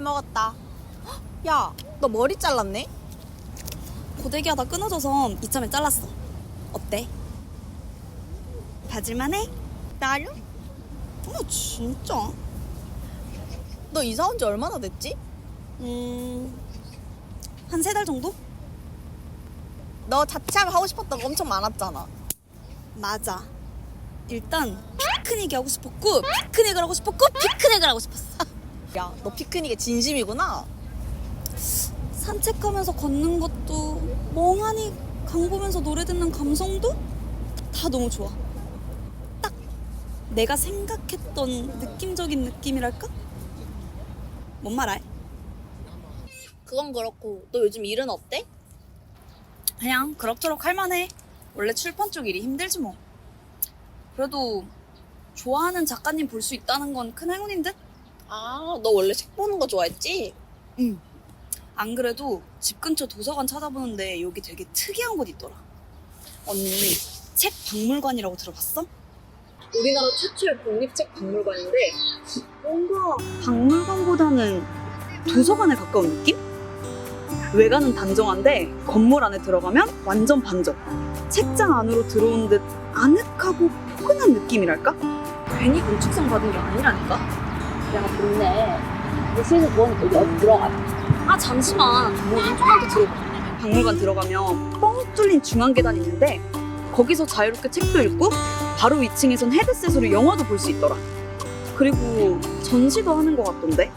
먹었다. 헉, 야, 너 머리 잘랐네? 고데기 하다 끊어져서 이참에 잘랐어. 어때? 봐줄만해? 나름? 어머 진짜? 너 이사 온 지 얼마나 됐지? 음... 한 세 달 정도? 너 자취하면 하고 싶었던 거 엄청 많았잖아. 맞아. 일단 피크닉이 하고 싶었고 피크닉을 하고 싶었고 피크닉을 하고 싶었어. 야, 너 피크닉에 진심이구나. 산책하면서 걷는 것도 멍하니 강 보면서 노래 듣는 감성도 다 너무 좋아. 딱 내가 생각했던 느낌적인 느낌이랄까? 뭔 말 알? 그건 그렇고, 너 요즘 일은 어때? 그냥 그럭저럭 할만해. 원래 출판 쪽 일이 힘들지 뭐. 그래도 좋아하는 작가님 볼 수 있다는 건 큰 행운인 듯? 아, 너 원래 책 보는 거 좋아했지? 응. 안 그래도 집 근처 도서관 찾아보는데 여기 되게 특이한 곳 있더라. 언니, 책 박물관이라고 들어봤어? 우리나라 최초의 국립책 박물관인데, 뭔가 박물관보다는 도서관에 가까운 느낌? 외관은 단정한데 건물 안에 들어가면 완전 반전. 책장 안으로 들어온 듯 아늑하고 포근한 느낌이랄까? 괜히 건축상 받은 게 아니라니까? 야, 좋네. 무슨 원 여기 어디 들어가? 아 잠시만. 뭐 이쪽한테 들어봐. 박물관 들어가면 뻥 뚫린 중앙 계단이 있는데 거기서 자유롭게 책도 읽고 바로 2층에선 헤드셋으로 영화도 볼 수 있더라. 그리고 전시도 하는 것 같던데?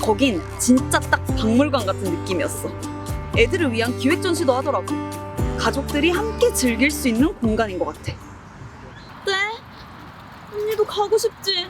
거긴 진짜 딱 박물관 같은 느낌이었어. 애들을 위한 기획 전시도 하더라고. 가족들이 함께 즐길 수 있는 공간인 것 같아. 네? 언니도 가고 싶지